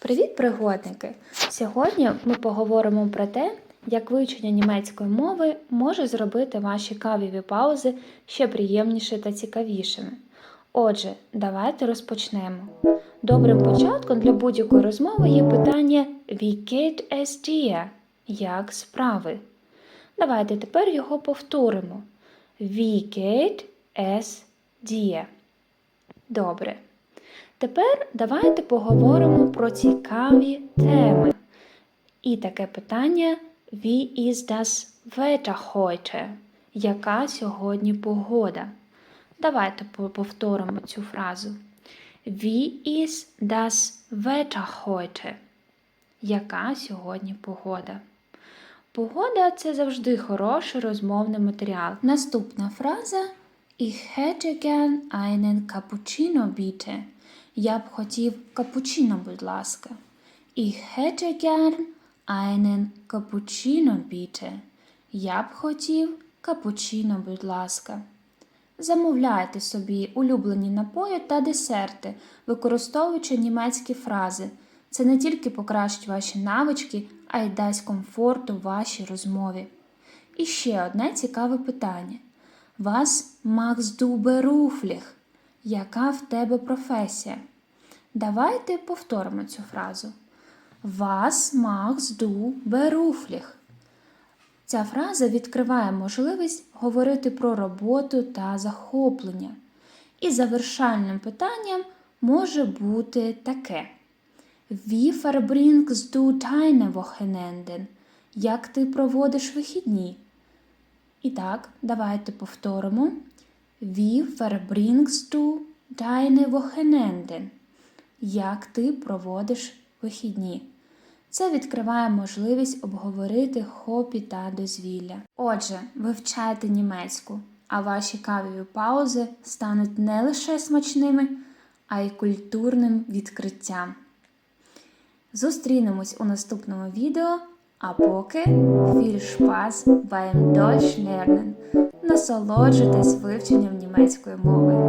Привіт, пригодники! Сьогодні ми поговоримо про те, як вивчення німецької мови може зробити ваші кавові паузи ще приємніше та цікавішими. Отже, давайте розпочнемо. Добрим початком для будь-якої розмови є питання Wie geht es? Як справи? Давайте тепер його повторимо. Wie geht es? Добре. Тепер давайте поговоримо про цікаві теми. І таке питання Wie ist das Wetter heute? Яка сьогодні погода? Давайте по- повторимо цю фразу. Wie ist das Wetter heute? Яка сьогодні погода? Погода це завжди хороший розмовний матеріал. Наступна фраза Ich hätte gern einen Cappuccino bitte. Я б хотів капучино, будь ласка. Ich hätte gern einen Cappuccino bitte. Я б хотів капучино, будь ласка. Замовляйте собі улюблені напої та десерти, використовуючи німецькі фрази. Це не тільки покращить ваші навички, а й дасть комфорту вашій розмові. І ще одне цікаве питання. Was machst du? Яка в тебе професія? Давайте повторимо цю фразу. Was machst du beruflich? Ця фраза відкриває можливість говорити про роботу та захоплення. І завершальним питанням може бути таке: Wie verbringst du deine? Як ти проводиш вихідні? І так, давайте повторимо. Wie verbringst du deine Wochenenden? Як ти проводиш вихідні? Це відкриває можливість обговорити хобі та дозвілля. Отже, вивчайте німецьку, а ваші кавові паузи стануть не лише смачними, а й культурним відкриттям. Зустрінемось у наступному відео, а поки viel Spaß beim Deutsch. Насолоджуйтесь вивченням німецької мови.